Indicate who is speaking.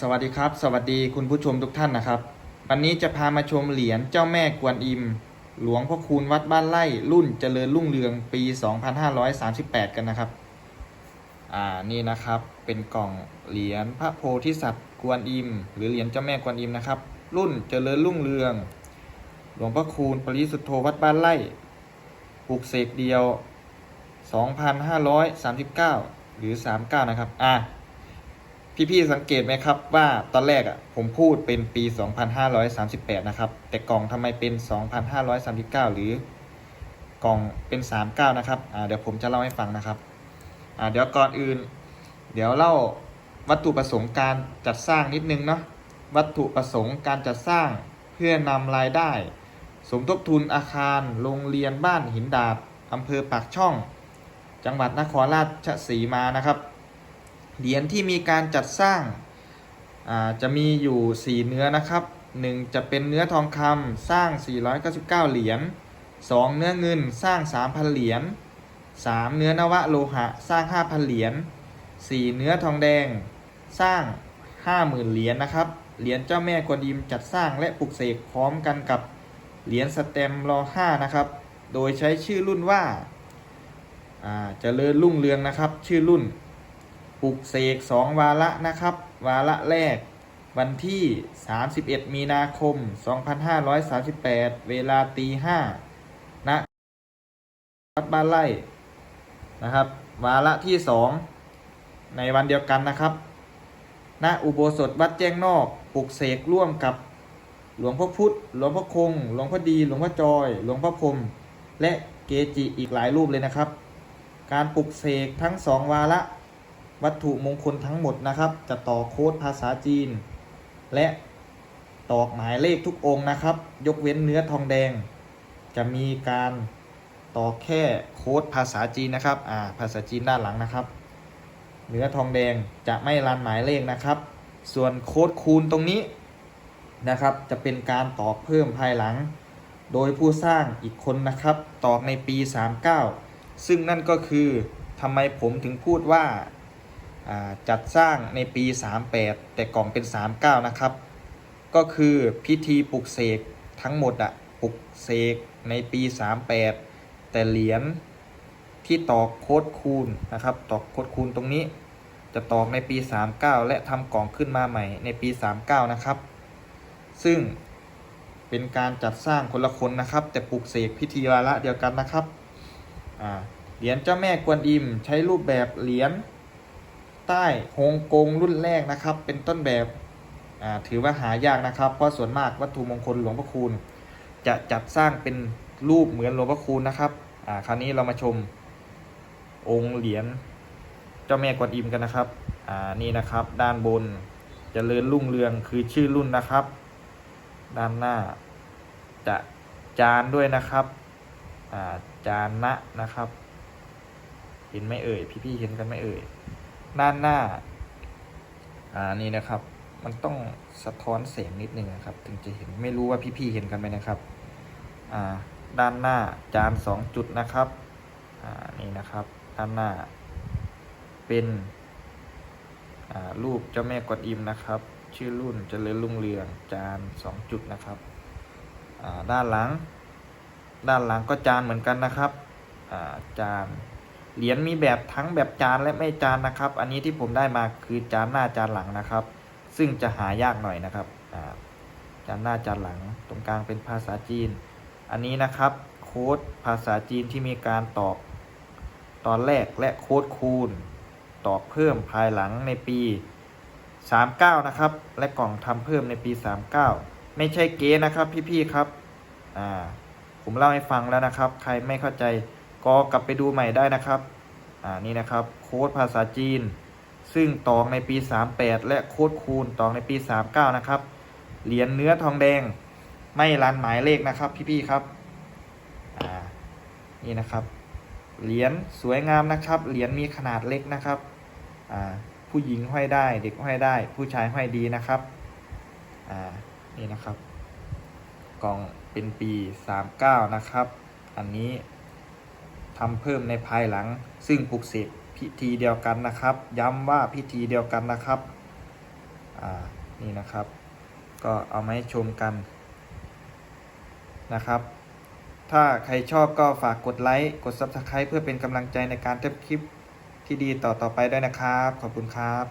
Speaker 1: สวัสดีครับ สวัสดีคุณผู้ชมทุกท่านนะครับ วันนี้จะพามาชมเหรียญเจ้าแม่กวนอิม หลวงพ่อคูณวัดบ้านไร่รุ่นเจริญรุ่งเรืองปี 2538 กันนะครับ อ่านี่นะครับเป็นกล่องเหรียญพระโพธิสัตว์กวนอิม หรือเหรียญเจ้าแม่กวนอิมนะครับ รุ่นเจริญรุ่งเรือง หลวงพ่อคูณปริสุทธโธวัดบ้านไร่ปลูกเสกเดียว 2,539 หรือ 39 นะครับ อะ พี่ๆสังเกตไหมครับว่าตอนแรกอะผมพูดเป็นปี 2538 นะครับ แต่กล่องทำไมเป็น 2539 หรือกล่องเป็น 39 นะครับเดี๋ยวผมจะเล่าให้ฟังนะครับเดี๋ยวก่อนอื่น เดี๋ยวเล่าวัตถุประสงค์การจัดสร้างนิดนึงเนาะวัตถุประสงค์การจัดสร้างเพื่อนำรายได้ สมทบทุนอาคาร โรงเรียนบ้านหินดาดอำเภอปากช่อง จังหวัดนครราชสีมานะครับ เหรียญที่มีการจัดสร้างาจะมีอยู่ 4 เนื้อนะครับ 1 จะเป็นเนื้อทองคำสร้าง 499 เหรียญ 2 เนื้อเงินสร้าง 3,000 เหรียญ 3 เนื้อนวะโลหะสร้าง 5,000 เหรียญ 4 เนื้อทองแดงสร้าง 50,000 เหรียญนะครับ เหรียญเจ้าแม่กวนอิมจัดสร้างและปลุกเสกพร้อมกันกับเหรียญสเต็มรอ5นะครับ โดยใช้ชื่อรุ่นว่าอ่าเจริญรุ่งเรืองนะครับ ชื่อรุ่น ปลุกเสก2วาระนะครับ วาระแรก วันที่ 31 มีนาคม 2538 เวลาตี5ณวัดบ้านไร่นะครับ วาระที่2ในวันเดียวกันนะครับ ณ อุโบสถวัดแจ้งนอก ปลุกเสกร่วมกับหลวงพ่อพุธ หลวงพ่อคง หลวงพ่อดี หลวงพ่อจอย หลวงพ่อพรมและเกจิอีกหลายรูปเลยนะครับ การปลุกเสกทั้งสองวาระ วัตถุมงคลทั้งหมดนะครับ จะต่อโค้ดภาษาจีน และตอกหมายเลขทุกองค์นะครับ ยกเว้นเนื้อทองแดง จะมีการตอกแค่โค้ดภาษาจีนนะครับอ่าภาษาจีนด้านหลังนะครับเนื้อทองแดงจะไม่รันหมายเลขนะครับ ส่วนโค้ดคูณตรงนี้นะครับ จะเป็นการตอกเพิ่มภายหลัง โดยผู้สร้างอีกคนนะครับ ตอกในปี 39 ซึ่งนั่นก็คือทำไมผมถึงพูดว่าอ่า จัดสร้างในปี 38 แต่กล่องเป็น 39 นะครับ ก็คือพิธีปลุกเสกทั้งหมดอะปลุกเสกในปี 38 แต่เหรียญที่ตอกโคดคูณนะครับตอกโคดคูณตรงนี้ จะตอกในปี 39 และทำกล่องขึ้นมาใหม่ในปี 39 นะครับ ซึ่งเป็นการจัดสร้างคนละคนนะครับ แต่ปลุกเสกพิธีวาระเดียวกันนะครับเหรียญเจ้าแม่กวนอิมใช้รูปแบบเหรียญ ใต้ฮงกงรุ่นแรกนะครับ เป็นต้นแบบถือว่าหายากนะครับ เพราะส่วนมากวัตถุมงคลหลวงพ่อคูณ จะจัดสร้างเป็นรูปเหมือนหลวงพ่อคูณนะครับคราวนี้เรามาชมองค์เหรียญเจ้าแม่กวนอิมกันนะครับนี่นะครับด้านบนเจริญรุ่งเรืองคือชื่อรุ่นนะครับ ด้านหน้าจะจานด้วยนะครับจานนะนะครับ เห็นไหมเอ่ยพี่ๆเห็นกันไหมเอ่ย ด้านหน้า อ่านี่นะครับ มันต้องสะท้อนแสงนิดนึงนะครับ ถึงจะเห็นไม่รู้ว่าพี่ๆเห็นกันไหมนะครับ อ่า ด้านหน้าจานสองจุดนะครับ อ่านี่นะครับ ด้านหน้า เป็นอ่ารูปเจ้าแม่กวนอิมนะครับ ชื่อรุ่นเจริญรุ่งเรืองจานสองจุดนะครับ อ่าด้านหลัง ด้านหลังก็จานเหมือนกันนะครับ อ่าจาน เหรียญมีแบบทั้งแบบจานและไม่จานนะครับ อันนี้ที่ผมได้มาคือจานหน้าจานหลังนะครับ ซึ่งจะหายากหน่อยนะครับจานหน้าจานหลังตรงกลางเป็นภาษาจีน อันนี้นะครับโค้ดภาษาจีนที่มีการตอกตอนแรกและโค้ดคูณ ตอกเพิ่มภายหลังในปี 39 นะครับ และกล่องทำเพิ่มในปี 39 ไม่ใช่เก๊นะครับพี่ๆครับอ่าผมเล่าให้ฟังแล้วนะครับ ใครไม่เข้าใจ ก็กลับไปดูใหม่ได้นะครับ อ่า นี่นะครับ โค้ดภาษาจีน ซึ่งตอกในปี 38 และโค้ดคูณตอกในปี 39 นะครับ เหรียญเนื้อทองแดง ไม่รันหมายเลขนะครับ พี่ๆครับ อ่า นี่นะครับ เหรียญสวยงามนะครับ เหรียญมีขนาดเล็กนะครับ อ่า ผู้หญิงห้อยได้ เด็กห้อยได้ ผู้ชายห้อยดีนะครับ อ่า นี่นะครับ กล่องเป็นปี 39 นะครับ อันนี้ ทำเพิ่มในภายหลัง ซึ่งปลุกเสกพิธีเดียวกันนะครับ ย้ำว่าพิธีเดียวกันนะครับอ่านี่นะครับ ก็เอามาให้ชมกันนะครับ ถ้าใครชอบก็ฝากกดไลค์กด Subscribe เพื่อเป็นกำลังใจในการทำคลิปที่ดีต่อต่อไปด้วยนะครับ ขอบคุณครับ